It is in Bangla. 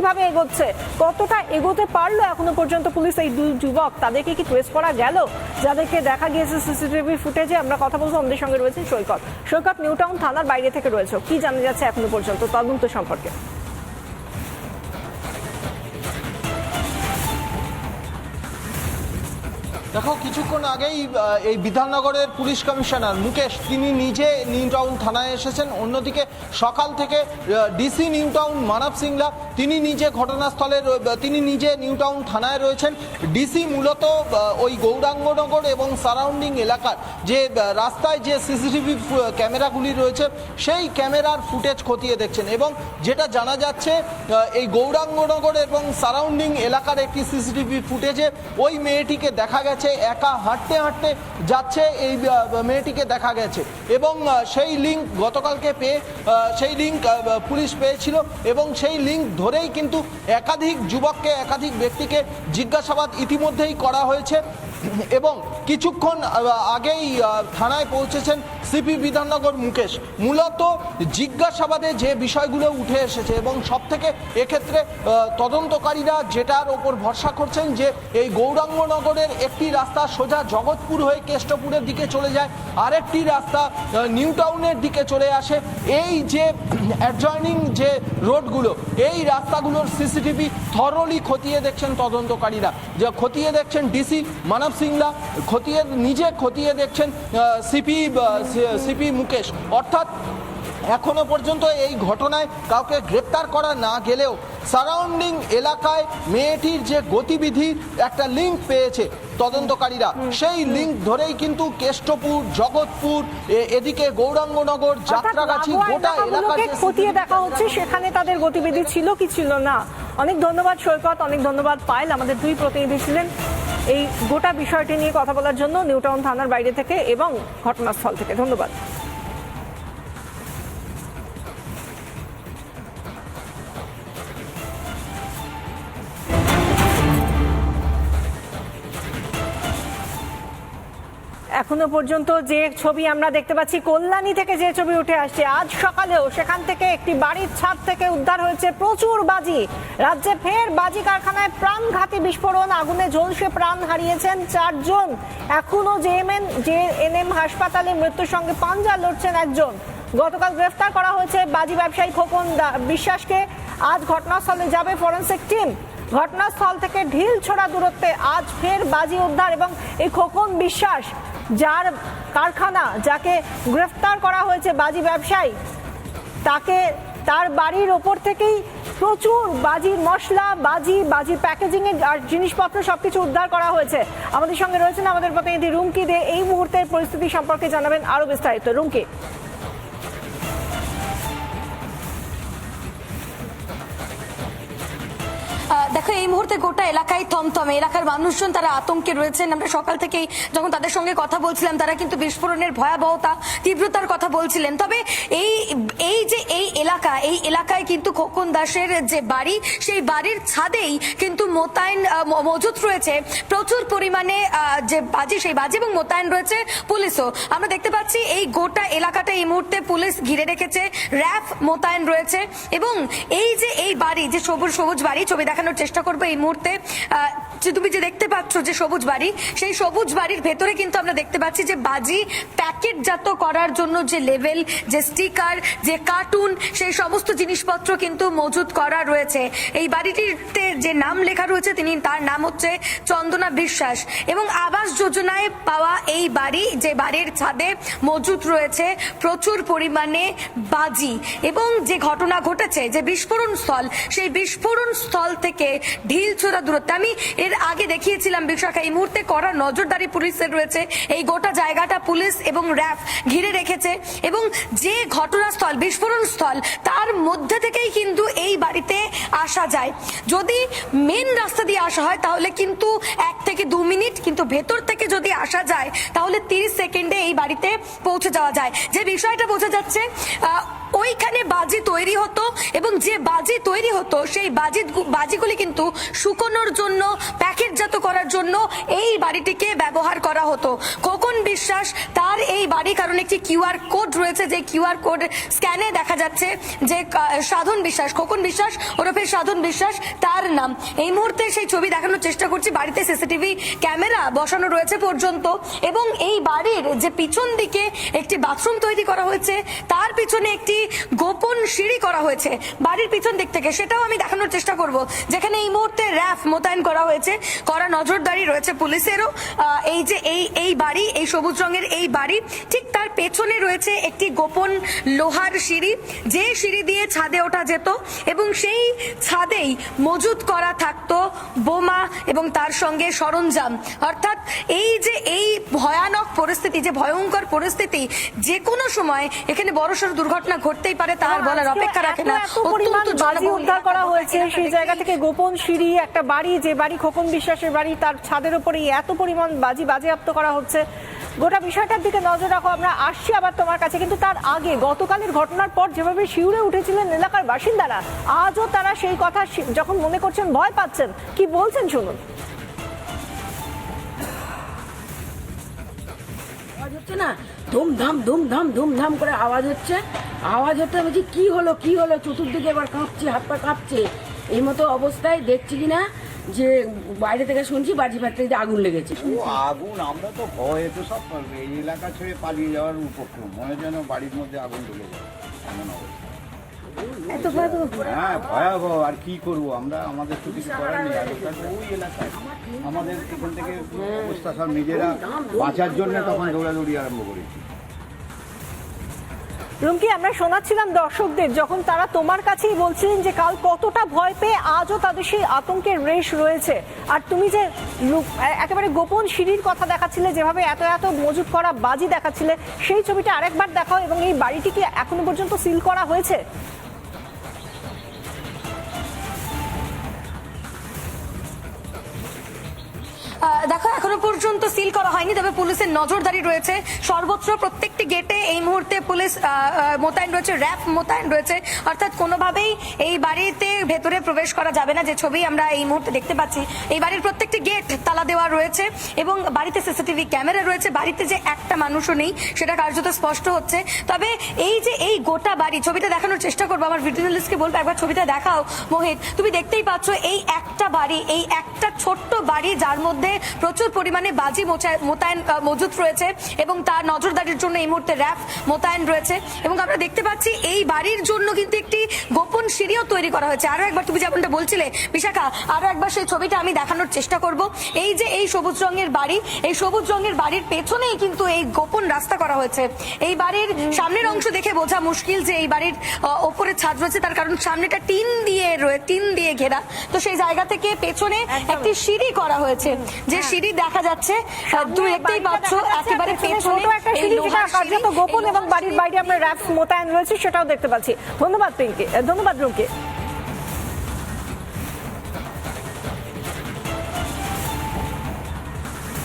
কীভাবে এগোচ্ছে? কতটা এগোতে পারল এখনও পর্যন্ত পুলিশ এই দুই যুবক? তাদেরকে কি ট্রেস করা গেল? যাদেরকে দেখা গিয়েছে সিসিটিভি ফুটেজে, আমরা কথা বলব, আমাদের সঙ্গে রয়েছে সৈকত। সৈকত, নিউটাউন থানার বাইরে থেকে রয়েছে। কি জানা যাচ্ছে এখনও পর্যন্ত তদন্ত সম্পর্কে? দেখো, কিছুক্ষণ আগেই এই বিধাননগরের পুলিশ কমিশনার মুকেশ, তিনি নিজে নিউ টাউন থানায় এসেছেন। অন্যদিকে সকাল থেকে DC New Town Manab Singla তিনি নিজে ঘটনাস্থলে তিনি নিজে নিউ টাউন থানায় রয়েছেন। ডিসি মূলত ওই গৌরাঙ্গনগর এবং সারাউন্ডিং এলাকার যে রাস্তায় যে সিসিটিভি ক্যামেরাগুলি রয়েছে, সেই ক্যামেরার ফুটেজ খতিয়ে দেখছেন এবং যেটা জানা যাচ্ছে এই গৌরাঙ্গনগর এবং সারাউন্ডিং এলাকার একটি সিসিটিভি ফুটেজে ওই মেয়েটিকে দেখা গেছে, একা হাঁটতে হাঁটতে যাচ্ছে এই মেয়েটিকে দেখা গেছে এবং সেই লিঙ্ক গতকালকে পেয়ে সেই লিঙ্ক পুলিশ পেয়েছিল এবং সেই লিঙ্ক ধরেই কিন্তু একাধিক যুবককে, একাধিক ব্যক্তিকে জিজ্ঞাসাবাদ ইতিমধ্যেই করা হয়েছে এবং কিছুক্ষণ আগেই থানায় পৌঁছেছেন সিপি বিধাননগর মুকেশ, মূলত জিজ্ঞাসাবাদে যে বিষয়গুলো উঠে এসেছে এবং সব থেকে এক্ষেত্রে তদন্তকারীরা যেটার ওপর ভরসা করছেন যে এই গৌরাঙ্গনগরের একটি রাস্তা সোজা জগৎপুর হয়ে কেষ্টপুরের দিকে চলে যায়, আরেকটি রাস্তা নিউ টাউনের দিকে চলে আসে। এই যে অ্যাডজয়নিং যে রোডগুলো, এই রাস্তাগুলোর সিসিটিভি থরলি খতিয়ে দেখছেন তদন্তকারীরা। যে খতিয়ে দেখছেন ডিসি মানব সিংলা, খতিয়ে, নিজে খতিয়ে দেখছেন সিপি সিপি মুকেশ। অর্থাৎ এখনও পর্যন্ত এই ঘটনায় কাউকে গ্রেপ্তার করা না গেলেও সারাউন্ডিং এলাকায় মেয়েটির যে গতিবিধি একটা লিঙ্ক পেয়েছে তদন্তকারীরা। সেই লিঙ্ক ধরেই কিন্তু কেষ্টপুর জগৎপুর এদিকে গৌরাঙ্গনগর যাত্রাগাছি গোটা এলাকার এলাকাগুলোকে খতিয়ে দেখা হচ্ছে সেখানে তাদের গতিবিধি ছিল কি ছিল না? অনেক ধন্যবাদ সৈকত অনেক ধন্যবাদ পায়েল। আমাদের দুই প্রতিনিধি ছিলেন এই গোটা বিষয়টি নিয়ে কথা বলার জন্য নিউটাউন থানার বাইরে থেকে এবং ঘটনাস্থল থেকে। ধন্যবাদ। এখনও পর্যন্ত যে ছবি আমরা দেখতে পাচ্ছি, কল্যাণী থেকে যে ছবি উঠে আসছে, আজ সকালেও সেখান থেকে একটি বাড়ির ছাদ থেকে উদ্ধার হয়েছে প্রচুর বাজি। রাজ্যে ফের বাজি কারখানায় প্রাণঘাতী বিস্ফোরণ, আগুনে ঝলসে প্রাণ হারিয়েছেন চারজন। এখনও জেএমএন যে এনএম হাসপাতালে মৃত্যুর সঙ্গে পাঞ্জা লড়ছেন একজন। গতকাল গ্রেফতার করা হয়েছে বাজি ব্যবসায়ী খোকন বিশ্বাসকে। আজ ঘটনাস্থলে যাবে ফরেন্সিক টিম। ঘটনাস্থল থেকে ঢিল ছোড়া দূরত্বে আজ ফের বাজি উদ্ধার এবং এই খোকন বিশ্বাস যার কারখানা যাকে গ্রেফতার করা হয়েছে বাজি ব্যবসায়ী, তাকে তার বাড়ির ওপর থেকেই প্রচুর বাজি মশলা, বাজি বাজি প্যাকেজিং এর আর জিনিসপত্র সবকিছু উদ্ধার করা হয়েছে। আমাদের সঙ্গে রয়েছেন আমাদের প্রতিনিধি রুমকি দে। এই মুহূর্তের পরিস্থিতি সম্পর্কে জানাবেন আরও বিস্তারিত। রুমকি। দেখো, এই মুহূর্তে গোটা এলাকায় থমথমে। এলাকার মানুষজন, তারা আতঙ্কে রয়েছেন। আমরা সকাল থেকেই যখন তাদের সঙ্গে কথা বলছিলাম, তারা কিন্তু বিস্ফোরণের ভয়াবহতা, তীব্রতার কথা বলছিলেন। তবে এই এই যে এই এলাকা, এই এলাকায় কিন্তু খোকন দাসের যে বাড়ি, সেই বাড়ির ছাদেই কিন্তু মোতায়েন মজুত রয়েছে। প্রচুর পরিমাণে যে বাজি, সেই বাজি এবং মোতায়েন রয়েছে পুলিশও। আমরা দেখতে পাচ্ছি, এই গোটা এলাকাটা এই মুহূর্তে পুলিশ ঘিরে রেখেছে, র্যাফ মোতায়েন রয়েছে এবং এই যে এই বাড়ি, যে সবুজ সবুজ বাড়ি, ছবি দেখানোর চেষ্টা করব এই মুহূর্তে। যে তুমি যে দেখতে পাচ্ছ যে সবুজ বাড়ি, সেই সবুজ বাড়ির ভেতরে কিন্তু আমরা দেখতে পাচ্ছি যে বাজি প্যাকেটজাত করার জন্য যে লেভেল, যে স্টিকার, যে কার্টুন, সেই সমস্ত জিনিসপত্র কিন্তু মজুত করা রয়েছে। এই বাড়িটিতে যে নাম লেখা রয়েছে, তিনি তার নাম হচ্ছে চন্দনা বিশ্বাস। এবং আবাস যোজনায় পাওয়া এই বাড়ি, যে বাড়ির ছাদে মজুত রয়েছে, প্রচুর পরিমাণে বাজি। এবং যে ঘটনা ঘটেছে, যে বিস্ফোরণ স্থল, সেই বিস্ফোরণ স্থল থেকে ঢিল ছোড়া দূরত্বে। আমি এর আগে দেখিয়েছিলাম বিশাখা, এই মুহূর্তে করা নজরদারি পুলিশের রয়েছে। এই গোটা জায়গাটা পুলিশ এবং র্যাব ঘিরে রেখেছে এবং যে ঘটনাস্থল, বিস্ফোরণ স্থল, তার মধ্যে থেকেই কিন্তু এই বাড়িতে আসা যায়। যদি মেন রাস্তা দিয়ে আসা হয়, তাহলে কিন্তু এক থেকে দু মিনিট, কিন্তু ভেতর থেকে যদি আসা যায়, তাহলে তিরিশ সেকেন্ডে এই বাড়িতে পৌঁছে যাওয়া যায়। যে বিষয়টা বোঝা যাচ্ছে বাজি তৈরি হতো এবং যে বাজি তৈরি হতো, সেই বাজি বাজিগুলি কিন্তু শুকোনোর জন্য, প্যাকেটজাত করার জন্য এই বাড়িটিকে ব্যবহার করা হতো। খোকন বিশ্বাস, তার এই বাড়ি কারণ একটি কিউআর কোড রয়েছে, যে কিউআর কোড স্ক্যানে দেখা যাচ্ছে যে সাধন বিশ্বাস, খোকন বিশ্বাস, ওরফে সাধন বিশ্বাস, তার নাম। এই মুহূর্তে সেই ছবি দেখানোর চেষ্টা করছি, বাড়িতে সিসিটিভি ক্যামেরা বসানো রয়েছে পর্যন্ত এবং এই বাড়ির যে পিছন দিকে একটি বাথরুম তৈরি করা হয়েছে, তার পিছনে একটি গোপন সিঁড়ি করা হয়েছে? বাড়ির পিছন দিক থেকে। সেটাও আমি দেখানোর চেষ্টা করব। যেখানে এই মুহূর্তে র্যাফ মোতায়েন করা হয়েছে। করা নজরদারি রয়েছে পুলিশেরও। এই যে এই এই বাড়ি, এই সবুজ রঙের এই বাড়ি, ঠিক তার পেছনে রয়েছে একটি গোপন লোহার সিঁড়ি। যে সিঁড়ি দিয়ে ছাদে ওঠা যেত এবং সেই ছাদেই মজুত করা থাকতো বোমা এবং তার সঙ্গে সরঞ্জাম। অর্থাৎ এই যে, এই ভয়ানক পরিস্থিতি, যে ভয়ঙ্কর পরিস্থিতি, যে কোনো সময় এখানে বড়সড় দুর্ঘটনা ঘটতেই পারে, তার বলার অপেক্ষা রাখে না। অত্যন্ত জনবহুল উদ্ধার করা হয়েছে সেই জায়গা থেকে গোপন সিঁড়ি একটা বাড়ি যে বাড়ি খোকন বিশ্বাসের বাড়ি তার ছাদের উপরে এত পরিমাণ বাজি বাজেয়াপ্ত করা হচ্ছে। গোটা বিষয়টার দিকে নজর রাখো আমরা আসছি আবার তোমার কাছে। কিন্তু তার আগে গতকালের ঘটনার পর যেভাবে শিউরে উঠেছিলেন এলাকার বাসিন্দারা আজও তারা সেই কথা যখন মনে করছেন ভয় পাচ্ছেন কি বলছেন শুনুন। হচ্ছে না? ধুমধাম ধুমধাম ধুমধাম করে আওয়াজ হচ্ছে। আওয়াজ হতে বলছি, কি হলো কি হলো? চতুর্দিকে এবার কাঁপছে, হাত পা কাঁপছে। এই মতো অবস্থায় দেখছি কি না যে বাইরে থেকে শুনছি, বাজি ফ্যাক্টরিতে আগুন লেগেছে। আগুন, আমরা তো ভয়ে তো সব এই এলাকা ছেড়ে পালিয়ে যাওয়ার উপক্রম। মনে যেন বাড়ির মধ্যে আগুন ঢুকে যায়। এমন অবস্থা। হ্যাঁ ভয়াবহ আর কি করব? আমরা আমাদের তো কিছু করার নেই আগেকার ওই এলাকায়। আমাদের এখান থেকে অবস্থা সব নিজেরা বাঁচার জন্য তখন দৌড়াদৌড়ি আরম্ভ করেছি। রুমকি আমরা শোনাচ্ছিলাম দর্শকদের যখন তারা তোমার কাছেই বলছিলেন যে কাল কতটা ভয় পেয়ে আজও তাদের সেই আতঙ্কের রেশ রয়েছে। আর তুমি যে একেবারে গোপন সিঁড়ির কথা দেখাচ্ছিলে যেভাবে এত এত মজুত করা বাজি দেখাচ্ছিলে সেই ছবিটা আরেকবার দেখাও এবং এই বাড়িটি কি এখনও পর্যন্ত সিল করা হয়েছে? দেখো, এখনও পর্যন্ত সিল করা হয়নি, তবে পুলিশের নজরদারি রয়েছে। সর্বত্র প্রত্যেকটি গেটে এই মুহূর্তে পুলিশ মোতায়েন রয়েছে, র্যাব মোতায়েন রয়েছে। অর্থাৎ কোনোভাবেই এই বাড়িতে ভেতরে প্রবেশ করা যাবে না, যে ছবি আমরা এই মুহূর্তে দেখতে পাচ্ছি। এই বাড়ির প্রত্যেকটি গেট তালা দেওয়া রয়েছে এবং বাড়িতে সিসিটিভি ক্যামেরা রয়েছে। বাড়িতে যে একটা মানুষও নেই, সেটা কার্যত স্পষ্ট হচ্ছে। তবে এই যে এই গোটা বাড়ি, ছবিটা দেখানোর চেষ্টা করব, আমার ভিডিওলিস্টকে বলব, একবার ছবিটা দেখাও। মোহিত, তুমি দেখতেই পাচ্ছ, এই একটা বাড়ি, এই একটা ছোট্ট বাড়ি যার মধ্যে প্রচুর পরিমাণে বাজি মোতায়েন মজুত রয়েছে এবং তার নজরদারির জন্য এই মুহূর্তে র্যাফ মোতায়েন রয়েছে এবং আমরা দেখতে পাচ্ছি এই বাড়ির জন্য কিন্তু একটি গোপন সিঁড়িও তৈরি করা হয়েছে। আরও একবার তুমি যেমনটা বলছিলে বিশাখা আরও একবার সেই ছবিটা আমি দেখানোর চেষ্টা করব। এই যে এই সবুজ রঙের বাড়ি এই সবুজ রঙের বাড়ির পেছনেই কিন্তু এই গোপন রাস্তা করা হয়েছে। এই বাড়ির সামনের অংশ দেখে বোঝা মুশকিল যে এই বাড়ির ওপরে ছাদ রয়েছে তার কারণ সামনেটা টিন দিয়ে রয়ে টিন দিয়ে ঘেরা। তো সেই জায়গা থেকে পেছনে একটি সিঁড়ি করা হয়েছে। যে সিঁড়ি দেখা যাচ্ছে তুমি দেখতেই পাচ্ছ একেবারে পেছনে একটা সিঁড়ি যেটা কার্যত গোপন এবং বাড়ির বাইরে আমরা র্যাপ মোতায়েন রয়েছে সেটাও দেখতে পাচ্ছি। ধন্যবাদ পিঙ্কি। ধন্যবাদ রুমকি।